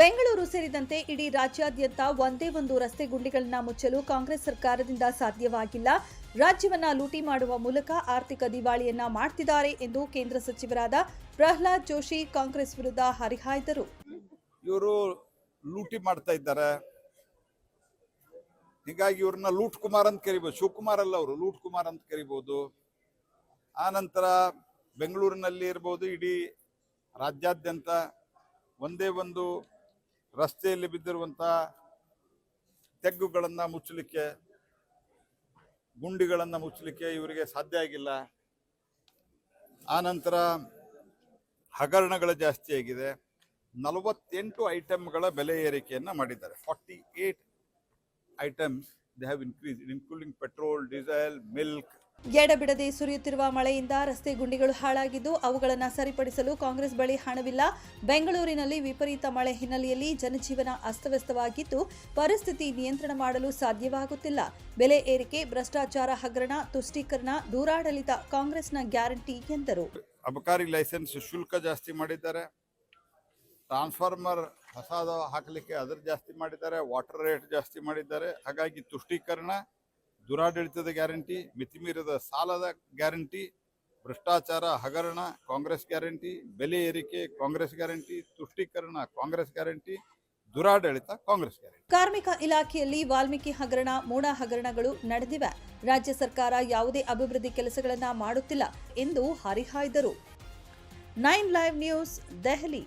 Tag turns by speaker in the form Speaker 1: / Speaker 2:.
Speaker 1: ಬೆಂಗಳೂರು ಸೇರಿದಂತೆ ಇಡೀ ರಾಜ್ಯಾದ್ಯಂತ ಒಂದೇ ಒಂದು ರಸ್ತೆ ಗುಂಡಿಗಳನ್ನ ಮುಚ್ಚಲು ಕಾಂಗ್ರೆಸ್ ಸರ್ಕಾರದಿಂದ ಸಾಧ್ಯವಾಗಿಲ್ಲ. ರಾಜ್ಯವನ್ನ ಲೂಟಿ ಮಾಡುವ ಮೂಲಕ ಆರ್ಥಿಕ ದಿವಾಳಿಯನ್ನ ಮಾಡ್ತಿದ್ದಾರೆ ಎಂದು ಕೇಂದ್ರ ಸಚಿವರಾದ ಪ್ರಹ್ಲಾದ್ ಜೋಶಿ ಕಾಂಗ್ರೆಸ್ ವಿರುದ್ಧ ಹರಿಹಾಯ್ದರು.
Speaker 2: ಇವರು ಲೂಟಿ ಮಾಡ್ತಾ ಇದ್ದಾರೆ. ಹೀಗಾಗಿ ಇವ್ರನ್ನ ಲೂಟ್ ಕುಮಾರ್ ಅಂತ ಕರಿಬಹುದು ಶಿವಕುಮಾರ್ ಅಲ್ಲ ಅವರು, ಲೂಟ್ ಕುಮಾರ್ ಅಂತ ಕರಿಬಹುದು ಆ ನಂತರ ಬೆಂಗಳೂರಿನಲ್ಲಿ ಇರ್ಬೋದು, ಇಡೀ ರಾಜ್ಯಾದ್ಯಂತ ಒಂದೇ ಒಂದು ರಸ್ತೆಯಲ್ಲಿ ಬಿದ್ದಿರುವಂಥ ತೆಗ್ಗುಗಳನ್ನು ಮುಚ್ಚಲಿಕ್ಕೆ, ಗುಂಡಿಗಳನ್ನು ಮುಚ್ಚಲಿಕ್ಕೆ ಇವರಿಗೆ ಸಾಧ್ಯ ಆಗಿಲ್ಲ. ಆ ನಂತರ ಹಗರಣಗಳು ಜಾಸ್ತಿ ಆಗಿದೆ. ನಲವತ್ತೆಂಟು ಐಟಮ್ಗಳ ಬೆಲೆ ಏರಿಕೆಯನ್ನು ಮಾಡಿದ್ದಾರೆ. Forty eight items they have increase including petrol diesel milk
Speaker 1: ಎಡಬಿಡದೆ ಸುರಿಯುತ್ತಿರುವ ಮಳೆಯಿಂದ ರಸ್ತೆ ಗುಂಡಿಗಳು ಹಾಳಾಗಿದ್ದು ಅವುಗಳನ್ನು ಸರಿಪಡಿಸಲು ಕಾಂಗ್ರೆಸ್ ಬಳಿ ಹಣವಿಲ್ಲ. ಬೆಂಗಳೂರಿನಲ್ಲಿ ವಿಪರೀತ ಮಳೆ ಹಿನ್ನೆಲೆಯಲ್ಲಿ ಜನಜೀವನ ಅಸ್ತವ್ಯಸ್ತವಾಗಿದ್ದು ಪರಿಸ್ಥಿತಿ ನಿಯಂತ್ರಣ ಮಾಡಲು ಸಾಧ್ಯವಾಗುತ್ತಿಲ್ಲ. ಬೆಲೆ ಏರಿಕೆ, ಭ್ರಷ್ಟಾಚಾರ ಹಗರಣ, ತುಷ್ಟೀಕರಣ, ದೂರಾಡಳಿತ ಕಾಂಗ್ರೆಸ್ನ ಗ್ಯಾರಂಟಿ ಎಂದರು.
Speaker 2: ಅಬಕಾರಿ ಲೈಸೆನ್ಸ್ ಶುಲ್ಕ ಜಾಸ್ತಿ ಮಾಡಿದ್ದಾರೆ. ಟ್ರಾನ್ಸ್ಫಾರ್ಮರ್ ಹೊಸದ ಹಾಕಲಿಕ್ಕೆ ಅದರ ಜಾಸ್ತಿ ಮಾಡಿದ್ದಾರೆ. ವಾಟರ್ ರೇಟ್ ಜಾಸ್ತಿ ಮಾಡಿದ್ದಾರೆ. ಹಾಗಾಗಿ ತುಷ್ಟೀಕರಣ ದುರಾಡಳಿತದ ಗ್ಯಾರಂಟಿ, ಮಿತಿಮೀರದ ಸಾಲದ ಗ್ಯಾರಂಟಿ, ಭ್ರಷ್ಟಾಚಾರ ಹಗರಣ ಕಾಂಗ್ರೆಸ್ ಗ್ಯಾರಂಟಿ, ಬೆಲೆ ಏರಿಕೆ ಕಾಂಗ್ರೆಸ್ ಗ್ಯಾರಂಟಿ, ತುಷ್ಟೀಕರಣ ಕಾಂಗ್ರೆಸ್ ಗ್ಯಾರಂಟಿ, ದುರಾಡಳಿತ ಕಾಂಗ್ರೆಸ್ ಗ್ಯಾರಂಟಿ.
Speaker 1: ಕಾರ್ಮಿಕ ಇಲಾಖೆಯಲ್ಲಿ ವಾಲ್ಮೀಕಿ ಹಗರಣ, ಮೂಡ ಹಗರಣಗಳು ನಡೆದಿವೆ. ರಾಜ್ಯ ಸರ್ಕಾರ ಯಾವುದೇ ಅಭಿವೃದ್ಧಿ ಕೆಲಸಗಳನ್ನ ಮಾಡುತ್ತಿಲ್ಲ ಎಂದು ಹರಿಹಾಯ್ದರು. Nine live news, Delhi.